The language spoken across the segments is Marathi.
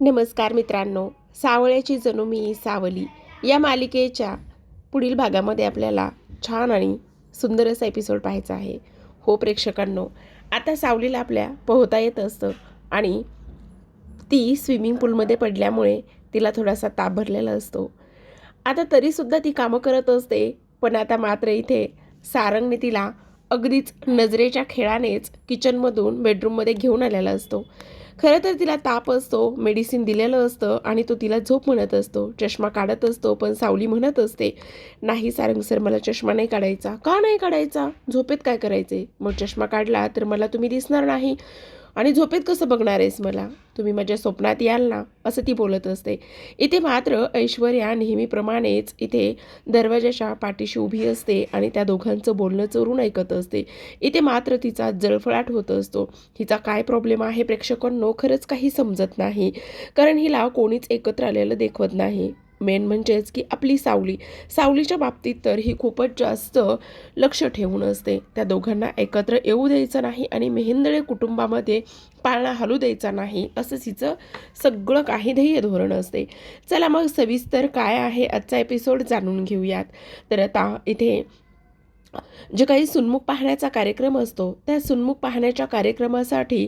नमस्कार मित्रांनो सावळ्याची जणू मी सावली. या मालिकेच्या पुढील भागामध्ये आपल्याला छान आणि सुंदर असा एपिसोड पाहायचा आहे. हो प्रेक्षकांनो आता सावलीला आपल्या पोहता येत असतं आणि ती स्विमिंग पूलमध्ये पडल्यामुळे तिला थोडासा ताप भरलेला असतो. आता तरीसुद्धा ती कामं करत असते पण आता मात्र इथे सारंगने तिला अगदीच नजरेच्या खेळानेच किचनमधून बेडरूममध्ये घेऊन आलेला असतो. खरं तर तिला ताप असतो मेडिसिन दिलेलं असतं आणि तो तिला झोप म्हणत असतो चष्मा काढत असतो पण सावली म्हणत असते नाही सारंग सर मला चष्मा नाही काढायचा. का नाही काढायचा? झोपेत काय करायचे मग चष्मा काढला तर मला तुम्ही दिसणार नाही. आणि झोपेत कसं बघणार आहेस मला? तुम्ही माझ्या स्वप्नात याल ना? असं ती बोलत असते. इथे मात्र ऐश्वर्या नेहमीप्रमाणेच इथे दरवाजाच्या पाठीशी उभी असते आणि त्या दोघांचं बोलणं चोरून ऐकत असते. इथे मात्र तिचा जळफळाट होत असतो. हिचा काय प्रॉब्लेम आहे प्रेक्षकांनो खरंच काही समजत नाही. कारण हिला कोणीच एकत्र आलेलं देखवत नाही. मेन म्हणजेच की आपली सावली. सावलीच्या बाबतीत तर ही खूपच जास्त लक्ष ठेवून असते. त्या दोघांना एकत्र येऊ द्यायचं नाही आणि मेहेंदळे कुटुंबामध्ये पाळणा हलू द्यायचा नाही असंच हिचं सगळं काही ध्येय धोरण असते. चला मग सविस्तर काय आहे आजचा एपिसोड जाणून घेऊयात. तर आता इथे जे काही सुन्मुख पाहण्याचा कार्यक्रम असतो त्या सुन्मुख पाहण्याच्या कार्यक्रमासाठी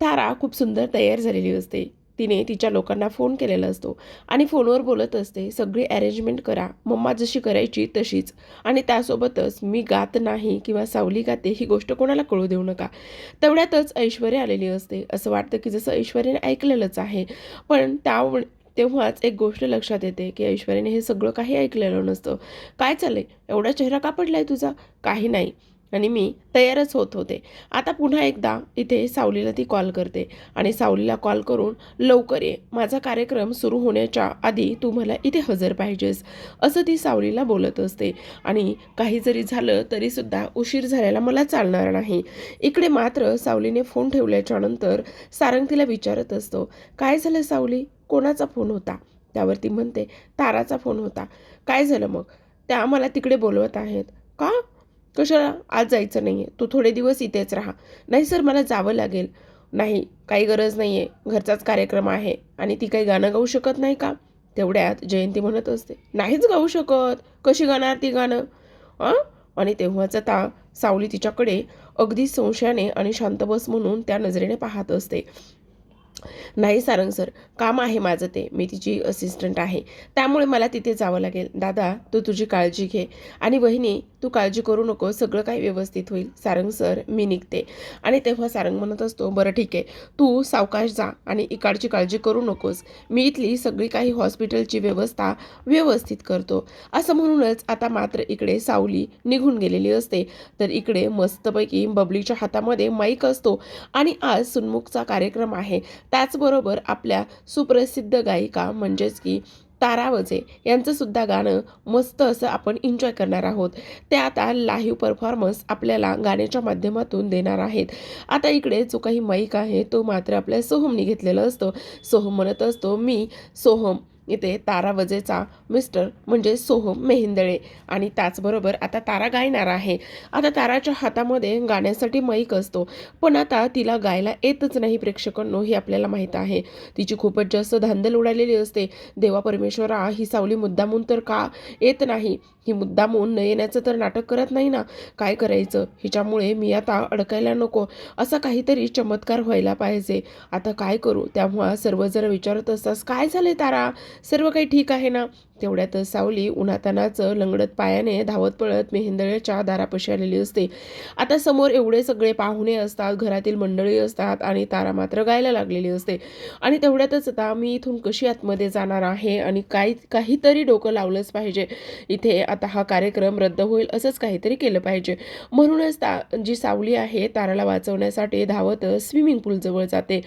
तारा खूप सुंदर तयार झालेली असते. तिने तिच्या लोकांना फोन केलेला असतो आणि फोनवर बोलत असते सगळी अरेंजमेंट करा. मम्मा जशी करायची तशीच. आणि त्यासोबतच मी गात नाही किंवा सावली गाते ही गोष्ट कोणाला कळू देऊ नका. तेवढ्यातच ऐश्वर्या आलेली असते. असं वाटतं की जसं ऐश्वर्याने ऐकलेलंच आहे पण त्या तेव्हाच एक गोष्ट लक्षात येते की ऐश्वर्याने हे सगळं काही ऐकलेलं नसतं. काय चाललंय? एवढा चेहरा का आहे तुझा? काही नाही. आणि मी तयारच होत होते. आता पुन्हा एकदा इथे सावलीला ती कॉल करते आणि सावलीला कॉल करून लवकर ये माझा कार्यक्रम सुरू होण्याच्या आधी तू मला इथे हजर पाहिजेस. असं ती सावलीला बोलत असते. आणि काही जरी झालं तरीसुद्धा उशीर झालेला मला चालणार नाही. इकडे मात्र सावलीने फोन ठेवल्याच्या नंतर सारंग तिला विचारत असतो काय झालं सावली? कोणाचा फोन होता? त्यावरती म्हणते ताराचा फोन होता. काय झालं मग? त्या मला तिकडे बोलवत आहेत. का? कशाला? आज जायचं नाही आहे तू थोडे दिवस इथेच राहा. नाही सर मला जावं लागेल. नाही काही गरज नाही आहे घरचाच कार्यक्रम आहे आणि ती काही गाणं गाऊ शकत नाही का? तेवढ्यात जयंती म्हणत असते. नाहीच गाऊ शकत. कशी गाणार ती गाणं? हां आणि तेव्हाच ता सावली तिच्याकडे अगदी संशयाने आणि शांत बस म्हणून त्या नजरेने पाहत असते. नाही सारंग सर काम आहे माझं ते. मी तिची असिस्टंट आहे. त्यामुळे मला तिथे जावं लागेल. दादा तू तुझी काळजी घे. आणि वहिनी तू काळजी करू नको. सगळं काही व्यवस्थित होईल. सारंग सर मी निघते. आणि तेव्हा सारंग म्हणत असतो बरं ठीक आहे. तू सावकाश जा आणि इकडची काळजी करू नकोस. मी इथली सगळी काही हॉस्पिटलची व्यवस्था व्यवस्थित करतो. असं म्हणूनच आता मात्र इकडे सावली निघून गेलेली असते. तर इकडे मस्तपैकी बबलीच्या हातामध्ये माईक असतो. आणि आज सुन्मुखचा कार्यक्रम आहे. त्याचबरोबर आपल्या सुप्रसिद्ध गायिका म्हणजेच की तारा वजे यांचंसुद्धा गाणं मस्त असं आपण एन्जॉय करणार आहोत. ते आता लाईव्ह परफॉर्मन्स आपल्याला गाण्याच्या माध्यमातून देणार आहेत. आता इकडे जो काही माईक आहे तो मात्र आपल्या सोहमने घेतलेला असतो. सोहम म्हणत असतो मी सोहम इथे तारा वजेचा मिस्टर म्हणजे सोहम मेहिंदळे. आणि त्याचबरोबर आता तारा गायणार आहे. आता ताराच्या हातामध्ये गाण्यासाठी माईक असतो. पण आता तिला गायला येतच नाही प्रेक्षकांनो हे आपल्याला माहीत आहे. तिची खूपच जास्त धांदल उडालेली असते. देवा परमेश्वरा ही सावली मुद्दामून तर का येत नाही? ही मुद्दामून न येण्याचं तर नाटक करत नाही ना? काय करायचं? हिच्यामुळे मी आता अडकायला नको. असा काहीतरी चमत्कार व्हायला पाहिजे. आता काय करू? त्यामुळे सर्वजण विचारत असतास काय झाले तारा? सर्व काही ठीक आहे ना? तेवढ्यातच सावली उन्हातानाचं लंगडत पायाने धावत पळत मेहेंदळ्याच्या दारापाशी आलेली असते. आता समोर एवढे सगळे पाहुणे असतात घरातील मंडळी असतात आणि तारा मात्र गायला लागलेली असते. आणि तेवढ्यातच आता मी इथून कशी आतमध्ये जाणार आहे आणि काही काहीतरी डोकं लावलंच पाहिजे. इथे आता हा कार्यक्रम रद्द होईल असंच काहीतरी केलं पाहिजे. म्हणूनच ता जी सावली आहे ताराला वाचवण्यासाठी धावत स्विमिंग पूलजवळ जाते.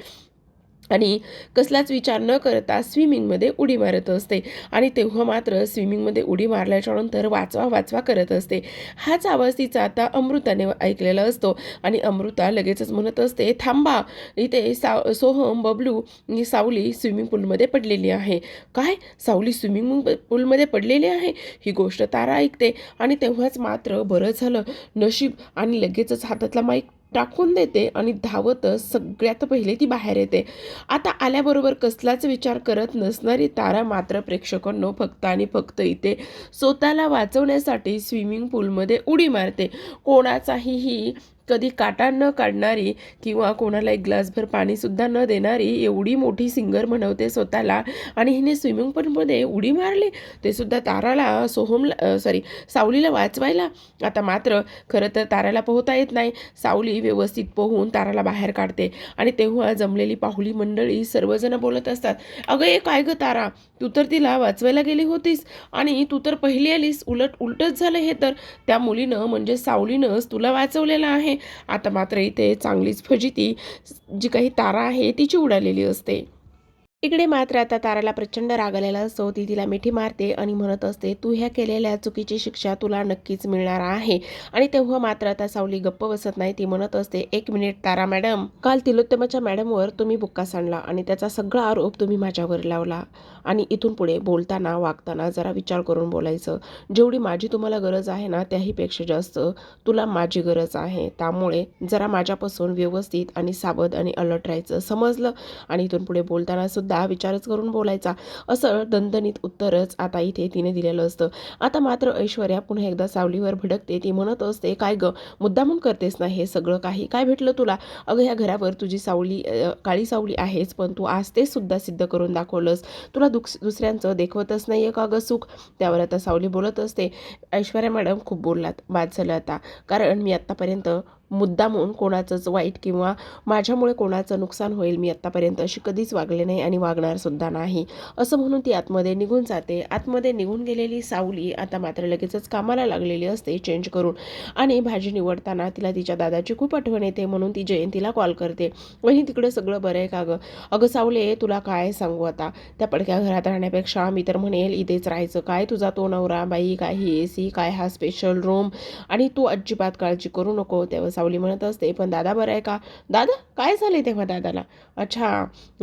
आणि कसलाच विचार न करता स्विमिंगमध्ये उडी मारत असते. आणि तेव्हा मात्र स्विमिंगमध्ये उडी मारल्याच्या नंतर वाचवा वाचवा करत असते. हाच आवाज तिचा आता अमृताने ऐकलेला असतो. आणि अमृता लगेचच म्हणत असते थांबा इथे सा सोहम बबलू आणि सावली स्विमिंग पूलमध्ये पडलेली आहे. काय? सावली स्विमिंग पूलमध्ये पडलेली आहे? ही गोष्ट तारा ऐकते. आणि तेव्हाच मात्र बरं झालं. नशीब आणि लगेचच हातातला माईक टाकून देते आणि धावतच सगळ्यात पहिले ती बाहेर येते. आता आल्याबरोबर कसलाच विचार करत नसणारी तारा मात्र प्रेक्षकांनो फक्त आणि फक्त इथे स्वतःला वाचवण्यासाठी स्विमिंग पूलमध्ये उडी मारते. कोणाचाही ही कधी काटा न काढणारी किंवा कोणाला एक ग्लासभर पाणीसुद्धा न देणारी एवढी मोठी सिंगर म्हणवते स्वतःला. आणि हिने स्विमिंग पूलमध्ये उडी मारली. ते सुद्धा ताराला सोहमला सॉरी सावलीला वाचवायला. आता मात्र खरं तर ताराला पोहता येत नाही. सावली व्यवस्थित पोहून ताराला बाहेर काढते. आणि तेव्हा जमलेली पाहुली मंडळी सर्वजण बोलत असतात अगं एक काय गं तारा? तू तर तिला वाचवायला गेली होतीस. आणि तू तर पहिली आलीस. उलट उलटच झालं हे तर. त्या मुलीनं म्हणजे सावलीनंच तुला वाचवलेलं आहे. आता मात्र इथे चांगलीच फजिती जी काही तारा आहे तिची उडालेली असते. इकडे मात्र आता ताराला प्रचंड राग आलेला असतो. ती तिला मिठी मारते आणि म्हणत असते तू ह्या केलेल्या चुकीची शिक्षा तुला नक्कीच मिळणार आहे. आणि तेव्हा मात्र आता सावली गप्प बसत नाही. ती म्हणत असते एक मिनिट तारा मॅडम काल तिलोत्तमाच्या मॅडमवर तुम्ही बुक्का सांडला आणि त्याचा सगळा आरोप तुम्ही माझ्यावर लावला. आणि इथून पुढे बोलताना वागताना जरा विचार करून बोलायचं जेवढी माझी तुम्हाला गरज आहे ना त्याहीपेक्षा जास्त तुला माझी गरज आहे. त्यामुळे जरा माझ्यापासून व्यवस्थित आणि सावध आणि अलर्ट राहायचं समजलं आणि इथून पुढे बोलताना सुद्धा विचारच करून बोलायचा. असं दणदणीत उत्तरच आता इथे तिने दिलेलं असतं. आता मात्र ऐश्वर्या पुन्हा एकदा सावलीवर भडकते. ती म्हणत असते काय ग मुद्दामून करतेस ना हे सगळं काही? काय भेटलं तुला? अगं ह्या घरावर तुझी सावली काळी सावली आहेच पण तू आज ते सुद्धा सिद्ध करून दाखवलंस. तुला दुख दुसऱ्यांचं देखवतच नाही आहे का गं सुख? त्यावर आता सावली बोलत असते. ऐश्वर्या मॅडम खूप बोललात बाद झालं आता. कारण मी आत्तापर्यंत मुद्दा म्हणून कोणाचंच वाईट किंवा माझ्यामुळे कोणाचं नुकसान होईल मी आत्तापर्यंत अशी कधीच वागले नाही आणि वागणार सुद्धा नाही. असं म्हणून ती आतमध्ये निघून जाते. आतमध्ये निघून गेलेली सावली आता मात्र लगेचच कामाला लागलेली असते चेंज करून. आणि भाजी निवडताना तिला तिच्या दादाची खूप आठवण येते म्हणून ती जयंतीला कॉल करते. वही तिकडं सगळं बरं आहे का गं? अगं सावले तुला काय सांगू आता? त्या पडक्या घरात राहण्यापेक्षा मी तर म्हणेल इथेच राहायचं. काय तुझा तो नवरा बाई काय ही ए सी काय हा स्पेशल रूम आणि तू अजिबात काळजी करू नको तेव्हा सावली म्हणत असते पण दादा बरं आहे का? दादा काय झाले तेव्हा दादाला? अच्छा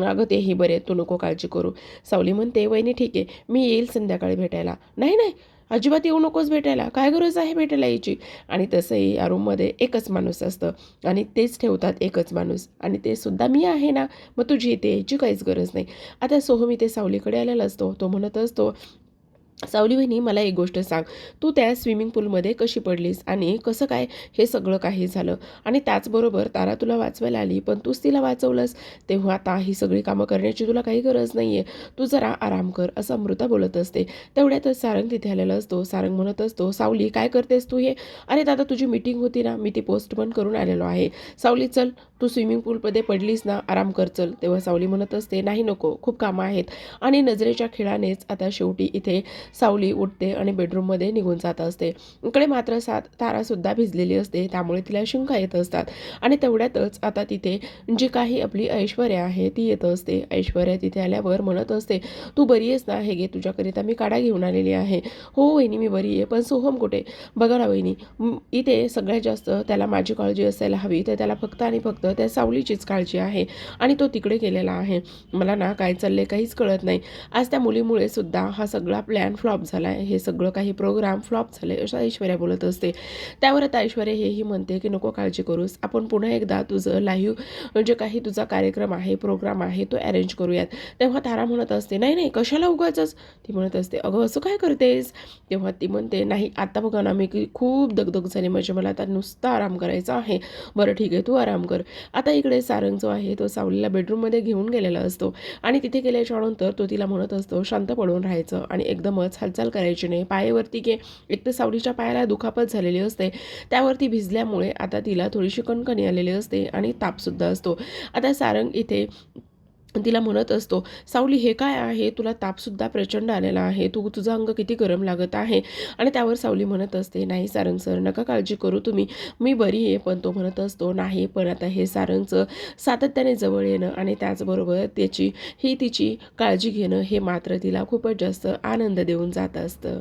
अगं तेही बरे तू नको काळजी करू. सावली म्हणते वहिनी ठीक आहे मी येईल संध्याकाळी भेटायला. नाही नाही अजिबात येऊ नकोस भेटायला काय गरज आहे भेटायला यायची? आणि तसंही या रूममध्ये एकच माणूस असतं आणि तेच ठेवतात एकच माणूस आणि ते सुद्धा मी आहे ना मग तुझी इथे यायची काहीच गरज नाही. आता सोहम इथे सावलीकडे आलेला असतो तो म्हणत असतो सावली बहिणी मला एक गोष्ट सांग. तू त्या स्विमिंग पूलमध्ये कशी पडलीस आणि कसं काय हे सगळं काही झालं? आणि त्याचबरोबर तारा तुला वाचवायला आली पण तूच तिला वाचवलंस. तेव्हा आता ही सगळी कामं करण्याची तुला काही गरज नाही आहे तू जरा आराम कर असं अमृता बोलत असते. तेवढ्यातच सारंग तिथे आलेला असतो. सारंग म्हणत असतो सावली काय करतेस तू हे? अरे दादा तुझी मीटिंग होती ना. मी ती पोस्टपोन करून आलेलो आहे. सावली चल. तू स्विमिंग पूलमध्ये पडलीस ना आराम कर चल. तेव्हा सावली म्हणत असते नाही नको. खूप कामं आहेत. आणि नजरेच्या खेळानेच आता शेवटी इथे सावली उठते आणि बेडरूममध्ये निघून जात असते. इकडे मात्र सात तारासुद्धा भिजलेली असते त्यामुळे तिला शिंका येत असतात. आणि तेवढ्यातच आता तिथे जी काही आपली ऐश्वर्या आहे ती येत असते. ऐश्वर्या तिथे आल्यावर म्हणत असते तू बरी आहेस ना हे घे तुझ्याकरिता मी काढा घेऊन आलेली आहे. हो वहिनी मी बरी आहे. पण सोहम कुठे? बघा ना वहिनी इथे सगळ्यात जास्त त्याला माझी काळजी असायला हवी. तर त्याला फक्त आणि फक्त त्या सावलीचीच काळजी आहे आणि तो तिकडे गेलेला आहे. मला ना काय चाललंय काहीच कळत नाही. आज त्या मुलीमुळे सुद्धा हा सगळा प्लॅन फ्लॉप झाला आहे हे सगळं काही प्रोग्राम फ्लॉप झाले असं ऐश्वर्या बोलत असते. त्यावर आता ऐश्वर्या हेही म्हणते की नको काळजी करूस. आपण पुन्हा एकदा तुझं लाईव्ह जे काही तुझा कार्यक्रम आहे प्रोग्राम आहे तो अरेंज करूयात. तेव्हा तारा म्हणत असते नाही नाही कशाला उगाचच? ती म्हणत असते अगं असं काय करतेस? तेव्हा ती म्हणते नाही आता बघा ना मी की खूप दगदग झाली. म्हणजे मला आता नुसता आराम करायचा आहे. बरं ठीक आहे तू आराम कर. आता इकडे सारंग जो आहे तो सावलीला बेडरूममध्ये घेऊन गेलेला असतो. आणि तिथे गेल्याच्यानंतर तो तिला म्हणत असतो शांत पडून राहायचं. आणि एकदम एकदमच हालचाल करायची नाही. पायावरती घे एक तर सावलीच्या पायाला दुखापत झालेली असते. त्यावरती भिजल्यामुळे आता तिला थोडीशी कणकणी आलेली असते आणि तापसुद्धा असतो. आता सारंग इथे तिला म्हणत असतो सावली हे काय आहे? तुला तापसुद्धा प्रचंड आलेला आहे. तू तुझं अंग किती गरम लागत आहे? आणि त्यावर सावली म्हणत असते नाही सारंग सर नका काळजी करू तुम्ही. मी बरी आहे. पण तो म्हणत असतो नाही पण आता हे सारंगचं सातत्याने जवळ येणं आणि त्याचबरोबर त्याची ही तिची काळजी घेणं हे मात्र तिला खूपच जास्त आनंद देऊन जात असतं.